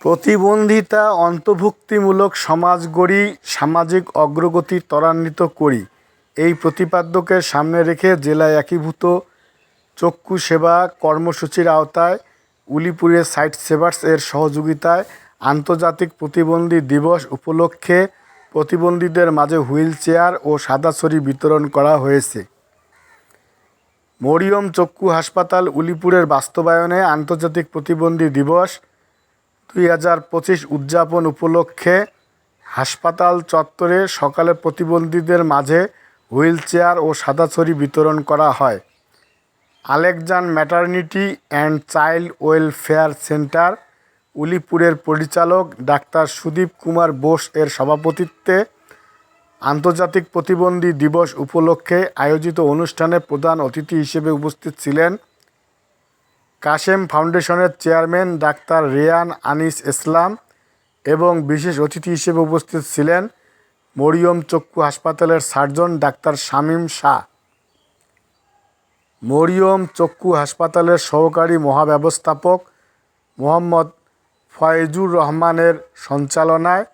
প্রতিবন্ধিতা অন্তর্ভুক্তিমূলক সমাজ গড়ি, সামাজিক অগ্রগতি ত্বরান্বিত করি। এই প্রতিপাদ্যকে সামনে রেখে জেলায় একীভূত চক্ষু সেবা কর্মসূচির আওতায় উলিপুরের সাইট সেভার্স এর সহযোগিতায় আন্তর্জাতিক প্রতিবন্ধী দিবস উপলক্ষে প্রতিবন্ধীদের মাঝে হুইল চেয়ার ও সাদা ছড়ি বিতরণ করা হয়েছে। মরিয়ম চক্ষু হাসপাতাল উলিপুরের বাস্তবায়নে আন্তর্জাতিক প্রতিবন্ধী দিবস দুই হাজার পঁচিশ উদযাপন উপলক্ষে হাসপাতাল চত্বরে সকালে প্রতিবন্ধীদের মাঝে হুইল চেয়ার ও সাদা ছড়ি বিতরণ করা হয়। Alekjan maternity and child welfare centre, উলিপুরের পরিচালক ডাক্তার সুদীপ কুমার বোস এর সভাপতিত্বে আন্তর্জাতিক প্রতিবন্ধী দিবস উপলক্ষে আয়োজিত অনুষ্ঠানে প্রধান অতিথি হিসেবে উপস্থিত ছিলেন কাশেম ফাউন্ডেশনের চেয়ারম্যান ডাক্তার রেয়ান আনিস ইসলাম এবং বিশেষ অতিথি হিসেবে উপস্থিত ছিলেন মরিয়ম চক্ষু হাসপাতালের সার্জন ডাক্তার শামীম শাহ। মরিয়ম চক্ষু হাসপাতালের সহকারী মহাব্যবস্থাপক মোহাম্মদ ফয়েজুর রহমানের সঞ্চালনায়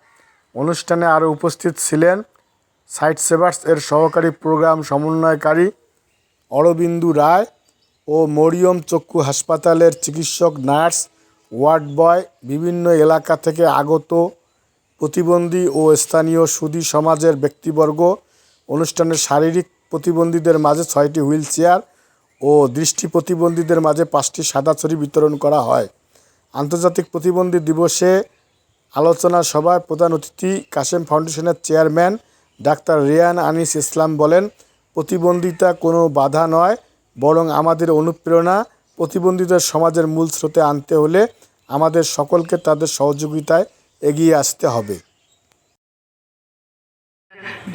অনুষ্ঠানে আরও উপস্থিত ছিলেন সাইট সেভার্স এর সহকারী প্রোগ্রাম সমন্বয়কারী অরবিন্দু রায় ও মরিয়ম চক্ষু হাসপাতালের চিকিৎসক, নার্স, ওয়ার্ড বয়, বিভিন্ন এলাকা থেকে আগত প্রতিবন্ধী ও স্থানীয় সুদী সমাজের ব্যক্তিবর্গ। অনুষ্ঠানের শারীরিক প্রতিবন্ধীদের মাঝে ছয়টি হুইল চেয়ার ও দৃষ্টি প্রতিবন্ধীদের মাঝে পাঁচটি সাদা ছড়ি বিতরণ করা হয়। আন্তর্জাতিক প্রতিবন্ধী দিবসে আলোচনা সভায় প্রধান অতিথি কাশেম ফাউন্ডেশনের চেয়ারম্যান ডাক্তার রেয়ান আনিস ইসলাম বলেন, প্রতিবন্ধিতা কোনো বাধা নয় বরং আমাদের অনুপ্রেরণা প্রতিবন্ধীদের সমাজের মূল স্রোতে আনতে হলে আমাদের সকলকে তাদের সহযোগিতায় এগিয়ে আসতে হবে।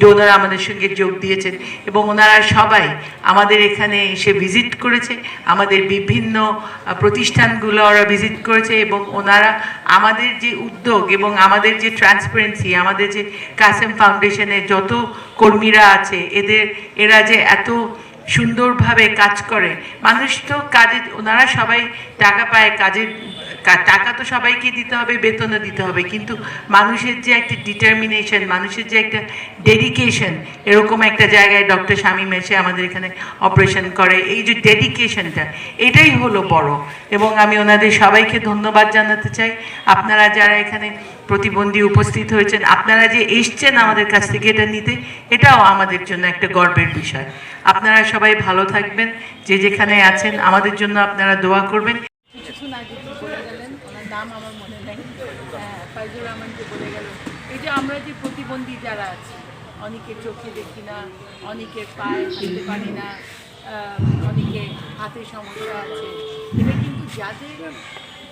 ডোনার আমাদের সঙ্গে যোগ দিয়েছেন এবং ওনারা সবাই আমাদের এখানে এসে ভিজিট করেছে, আমাদের বিভিন্ন প্রতিষ্ঠানগুলো ওরা ভিজিট করেছে এবং ওনারা আমাদের যে উদ্যোগ এবং আমাদের যে ট্রান্সপারেন্সি আমাদের যে কাসেম ফাউন্ডেশনের যত কর্মীরা আছে, এদের, এরা যে এত সুন্দরভাবে কাজ করে। মানুষ তো কাজে ওনারা সবাই টাকা পায় কাজের টাকা তো সবাইকে দিতে হবে, বেতনও দিতে হবে, কিন্তু মানুষের যে একটা ডিটারমিনেশন মানুষের যে একটা ডেডিকেশন এরকম একটা জায়গায় ডক্টর শামীম এসে আমাদের এখানে অপারেশন করে। এই যে ডেডিকেশনটা এটাই হলো বড়। এবং আমি ওনাদের সবাইকে ধন্যবাদ জানাতে চাই। আপনারা যারা এখানে প্রতিবন্ধী উপস্থিত হয়েছেন, আপনারা যে এসছেন আমাদের কাছ থেকে এটা নিতে, এটাও আমাদের জন্য একটা গর্বের বিষয়। আপনারা সবাই ভালো থাকবেন, যে যেখানে আছেন, আমাদের জন্য আপনারা দোয়া করবেন কিছুক্ষণ আগে কি বলে গেলেন ওনার নাম আমার মনে নেই হ্যাঁ ফাইজুর রহমানকে বলে গেল এই যে আমরা যে প্রতিবন্ধী যারা আছি, অনেকের চোখে দেখি না, অনেকের পায়ে হাঁটতে পারি না অনেকে হাতে সমস্যা আছে। এটা কিন্তু যাদের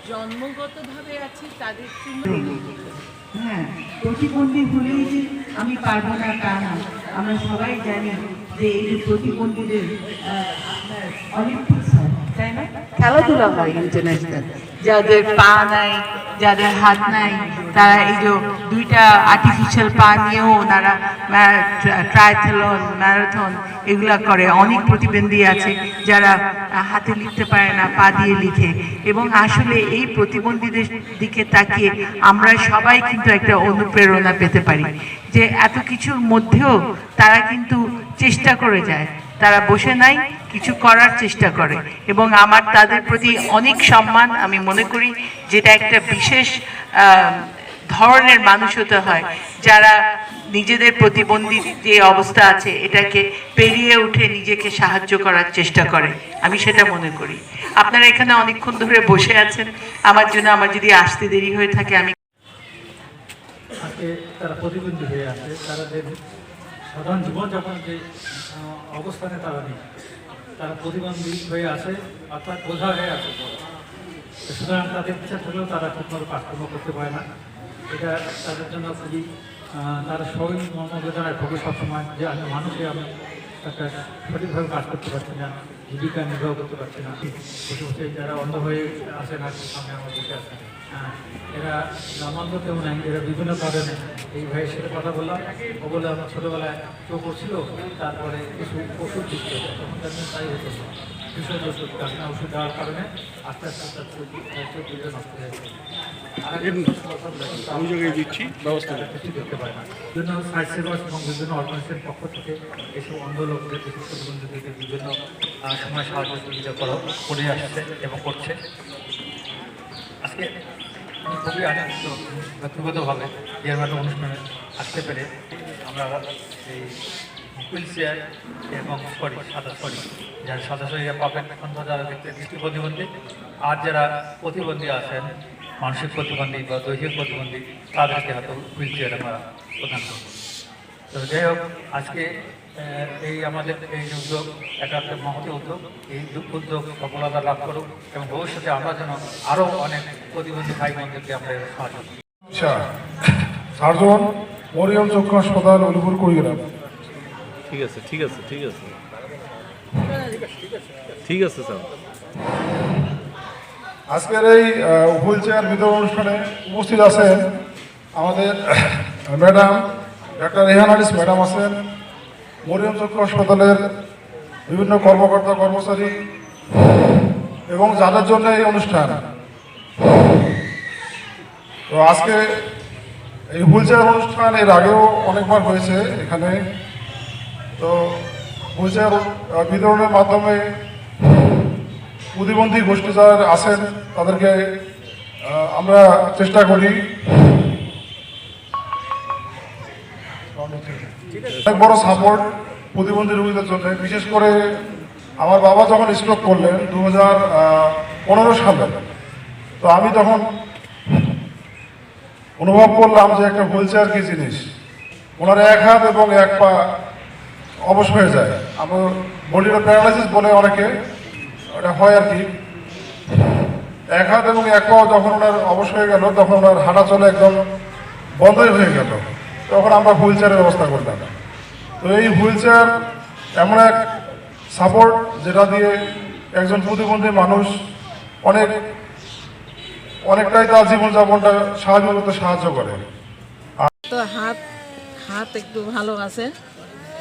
জন্মগতভাবে আছে, তাদের হ্যাঁ প্রতিবন্ধী হলেই যে আমি পারব না তা না। আমরা সবাই জানি যে এই প্রতিবন্ধীদের না খেলাধুলা হয় ইন্টারন্যাশনাল যাদের পা নাই, যাদের হাত নাই, তারা এই যে দুইটা আর্টিফিশিয়াল পা নিয়েও ওনারা ট্রাইথলন ম্যারাথন এগুলা করে। অনেক প্রতিবন্ধী আছে যারা হাতে লিখতে পারে না, পা দিয়ে লিখে। এবং আসলে এই প্রতিবন্ধীদের দিকে তাকিয়ে আমরা সবাই কিন্তু একটা অনুপ্রেরণা পেতে পারি যে এত কিছুর মধ্যেও তারা কিন্তু চেষ্টা করে যায়। তারা বসে নাই, কিছু করার চেষ্টা করে। এবং আমার তাদের প্রতি অনেক সম্মান আমি মনে করি, যেটা একটা বিশেষ ধরনের মানুষ হতে হয়, যারা নিজেদের প্রতিবন্ধী যে অবস্থা আছে, এটাকে পেরিয়ে উঠে নিজেকে সাহায্য করার চেষ্টা করে। আমি সেটা মনে করি। আপনারা এখানে অনেকক্ষণ ধরে বসে আছেন। আমার জন্য আমার যদি আসতে দেরি হয়ে থাকে, আমি তারা প্রতিবন্ধী হয়ে আছে তাদের সাধারণ জীবনযাপনের যে অবস্থানে তারা নেই। তারা প্রতিবন্ধী হয়ে আছে অর্থাৎ বোঝা হয়ে আছে। সুতরাং তাদের ইচ্ছা থাকলেও তারা ঠিকমতো কাজকর্ম করতে পারে না। এটা তাদের জন্য খুবই তারা সবাই মনোবেদনায় ভোগে সবসময়। যে আমি মানুষে আমি একটা সঠিকভাবে কাজ করতে পারছি না জীবিকা নির্বাহ করতে পারছি না। বসে বসে যারা অন্ধ হয়ে আসে না সামনে আমার বসে হ্যাঁ, এরা কেউ নাই এরা বিভিন্ন কারণে এই ভাইয়ের সাথে কথা বললাম। ও বলে আমার ছোটোবেলায় চোখ ছিল তারপরে কিছু ওষুধ দিচ্ছে তখন জন্য তাই হতো। ভীষণ ওষুধ কাশনা ওষুধ দেওয়ার কারণে আস্তে আস্তে তার চোখ চোখ নষ্ট হয়ে গেছে আমি জায়গায় দিচ্ছি ব্যবস্থা নেই কিছু করতে পারে না। বিভিন্ন সাইড সেবা এবং বিভিন্ন অর্গানাইজেশনের পক্ষ থেকে এসব অন্ধ লোকদের বিশেষ প্রতিবন্ধীদেরকে বিভিন্ন সময় সাহায্য করা করে আসছে এবং করছে। আজকে খুবই আনন্দিত ব্যক্তিগতভাবে এরকম অনুষ্ঠানে আসতে পেরে আমরা এই হুইল চেয়ার এবং সরি, সাদা সরি, যারা সাদা সরি পাবেন অন্তত যারা দেখতে দৃষ্টি প্রতিবন্ধী। আর যারা প্রতিবন্ধী আছেন, মানসিক প্রতিবন্ধী বা দৈহিক প্রতিবন্ধী, তাদেরকে হয়তো হুইল চেয়ার আমরা প্রদান করব। তো যাই হোক, আজকে এই আমাদের এই উদ্যোগ একটা মহতি উদ্যোগ। এই উদ্যোগ সফলতা লাভ করুক এবং ভবিষ্যতে আমরা যেন আরও অনেক প্রতিবন্ধী ভাই বোনদেরকে আমরা সাহায্য করি। আচ্ছা সার্জন মরিয়ম চক্ষু হাসপাতাল উলিপুর কুড়িগ্রাম। ঠিক আছে ঠিক আছে ঠিক আছে। ঠিক আছে স্যার। আজকের এই হুইল চেয়ার বিতরণ অনুষ্ঠানে উপস্থিত আছেন আমাদের ম্যাডাম ডাক্তার রেহান হারিস ম্যাডাম আছেন। মরিয়ম চক্ষু হাসপাতালের বিভিন্ন কর্মকর্তা, কর্মচারী এবং যাদের জন্য এই অনুষ্ঠান। তো আজকে এই হুইলচেয়ার অনুষ্ঠান এর আগেও অনেকবার হয়েছে এখানে। তো হুইলচেয়ার বিতরণের মাধ্যমে প্রতিবন্ধী গোষ্ঠী যারা আছেন, তাদেরকে আমরা চেষ্টা করি বড় সাপোর্ট প্রতিবন্ধী রোগীদের জন্য। বিশেষ করে আমার বাবা যখন স্ট্রোক করলেন দু হাজার পনেরো সালে, তো আমি তখন অনুভব করলাম যে একটা হুইল চেয়ার কি জিনিস? ওনার এক হাত এবং এক পা অবশ হয়ে যায়। আমার বডিটা প্যারালাইসিস বলে অনেকে ওটা হয় আর কি। এক হাত এবং এক পাও যখন ওনার অবশ হয়ে গেল, তখন ওনার হাঁটা চলে একদম বন্ধই হয়ে গেল। তখন আমরা হুইল চেয়ারের ব্যবস্থা করলাম। তো এই হুইল চেয়ার এমন এক সাপোর্ট যেটা দিয়ে একজন প্রতিবন্ধী মানুষ অনেক অনেকটাই তার জীবনযাপনটা সাহায্য করতে সাহায্য করে। তো হাত হাত একটু ভালো আছে।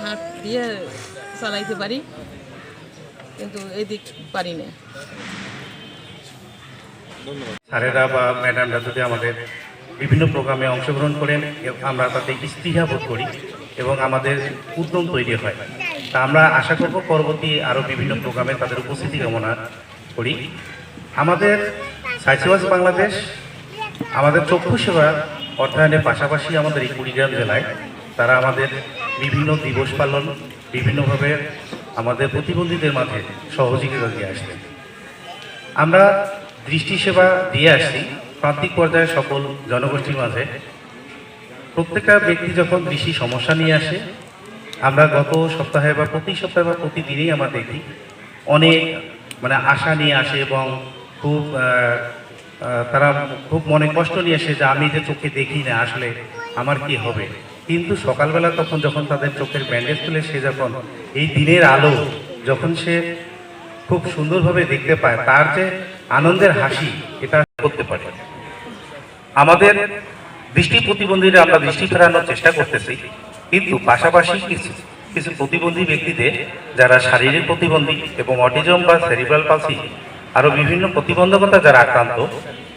হাত দিয়ে চালাইতে পারি কিন্তু এদিক পারি না। স্যারেরা বা ম্যাডামরা যদি আমাদের বিভিন্ন প্রোগ্রামে অংশগ্রহণ করেন আমরা তাতে স্পৃহা বোধ করি। এবং আমাদের উদ্যম তৈরি হয়। তা আমরা আশা করব পরবর্তী আরও বিভিন্ন প্রোগ্রামে তাদের উপস্থিতি কামনা করি। আমাদের সাইসিওয়াস বাংলাদেশ, আমাদের চক্ষু সেবা অর্থায়নের পাশাপাশি আমাদের এই কুড়িগ্রাম জেলায় তারা আমাদের বিভিন্ন দিবস পালন, বিভিন্নভাবে আমাদের প্রতিবন্ধীদের মাঝে সহযোগিতা দিয়ে আসছে। আমরা দৃষ্টি সেবা দিয়ে আসছি। প্রান্তিক পর্যায়ে সকল জনগোষ্ঠীর মাঝে প্রত্যেকটা ব্যক্তি যখন দৃষ্টি সমস্যা নিয়ে আসে, আমরা গত সপ্তাহে বা প্রতি সপ্তাহে বা প্রতিদিনই আমরা দেখি, অনেক মানে আশা নিয়ে আসে এবং খুব তারা খুব মনে কষ্ট নিয়ে আসে যে আমি যে চোখে দেখি না, আসলে আমার কি হবে? কিন্তু সকালবেলা তখন যখন তাদের চোখের ব্যান্ডেজ তুলে সে যখন এই দিনের আলো যখন সে খুব সুন্দরভাবে দেখতে পায়, তার যে আনন্দের হাসি, এটা করতে পারে। আমাদের দৃষ্টি প্রতিবন্ধীরা আমরা দৃষ্টি ফেরানোর চেষ্টা করতেছি, কিন্তু পাশাপাশি কিছু কিছু প্রতিবন্ধী ব্যক্তিদের, যারা শারীরিক প্রতিবন্ধী এবং অটিজম বা সেরিব্রাল পালসি আরও বিভিন্ন প্রতিবন্ধকতা যারা আক্রান্ত,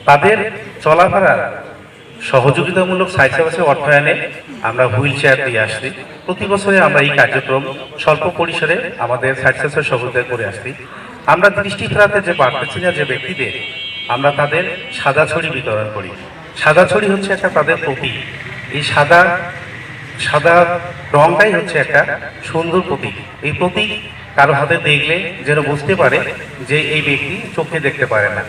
তাদের চলাফেরার সহযোগিতামূলক স্বাস্থ্যবাসী অর্থায়নে আমরা হুইল চেয়ার দিয়ে আসছি। প্রতি বছরে আমরা এই কার্যক্রম স্বল্প পরিসরে আমাদের স্বাস্থ্যবাসী সহযোগিতা করে আসছি। আমরা দৃষ্টি ফেরাতে যে পারতেছি না যে ব্যক্তিদের, আমরা তাদের সাদা ছড়ি বিতরণ করি। সাদা ছড়ি হচ্ছে একটা তাদের প্রতীক। এই সাদা সাদা রংটাই হচ্ছে একটা সুন্দর প্রতীক। এই প্রতীক কারও হাতে দেখলে যেন বুঝতে পারে যে এই ব্যক্তি চোখে দেখতে পারে না।